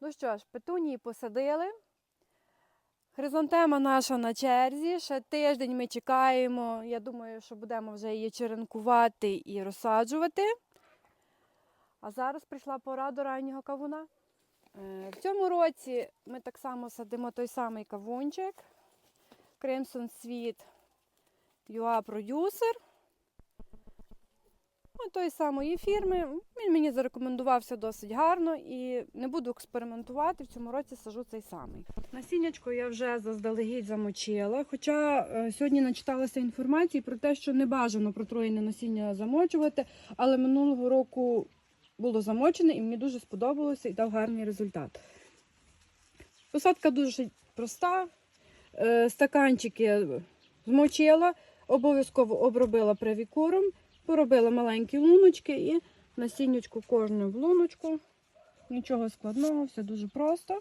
Ну що ж, петунії посадили. Хризантема наша на черзі. Ще тиждень ми чекаємо. Я думаю, що будемо вже її черенкувати і розсаджувати. А зараз прийшла пора до раннього кавуна. Е, В цьому році ми так само садимо той самий кавунчик. Crimson Sweet UA Producer. Ну, тої самої фірми. Він мені зарекомендувався досить гарно і не буду експериментувати. В цьому році сажу цей самий. Насіннячко я вже заздалегідь замочила. Хоча е, сьогодні начиталася інформації про те, що не бажано протруєне насіння замочувати, але минулого року було замочене і мені дуже сподобалося і дав гарний результат. Посадка дуже проста. Е, Стаканчики змочила, обов'язково обробила превікуром. Поробила маленькі луночки і насіннячку кожну в луночку. Нічого складного, все дуже просто.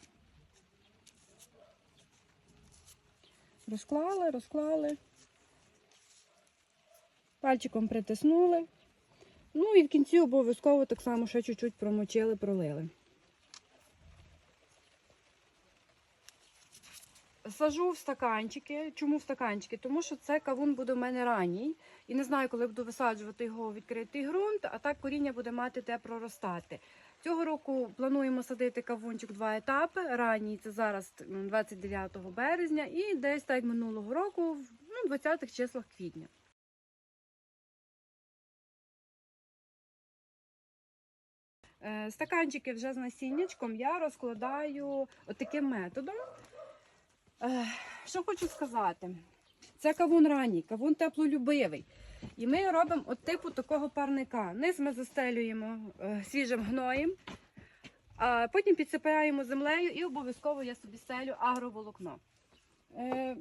Розклали, розклали. Пальчиком притиснули. Ну і в кінці обов'язково так само ще чуть-чуть промочили, пролили. Сажу в стаканчики. Чому в стаканчики? Тому що це кавун буде в мене ранній. І не знаю, коли буду висаджувати його у відкритий ґрунт, а так коріння буде мати де проростати. Цього року плануємо садити кавунчик два етапи. Ранній це зараз 29 березня, і десь так минулого року, в ну, 20-х числах квітня. Е, Стаканчики вже з насіннячком я розкладаю таким методом. Що хочу сказати? Це кавун ранній, кавун теплолюбивий. І ми робимо от типу такого парника. Низ ми застелюємо е, свіжим гноєм, а потім підсипаємо землею і обов'язково я собі стелю агроволокно. Е,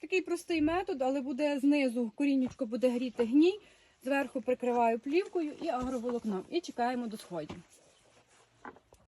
такий простий метод, але буде знизу коріннячко буде гріти гній, зверху прикриваю плівкою і агроволокном. І чекаємо до сходів.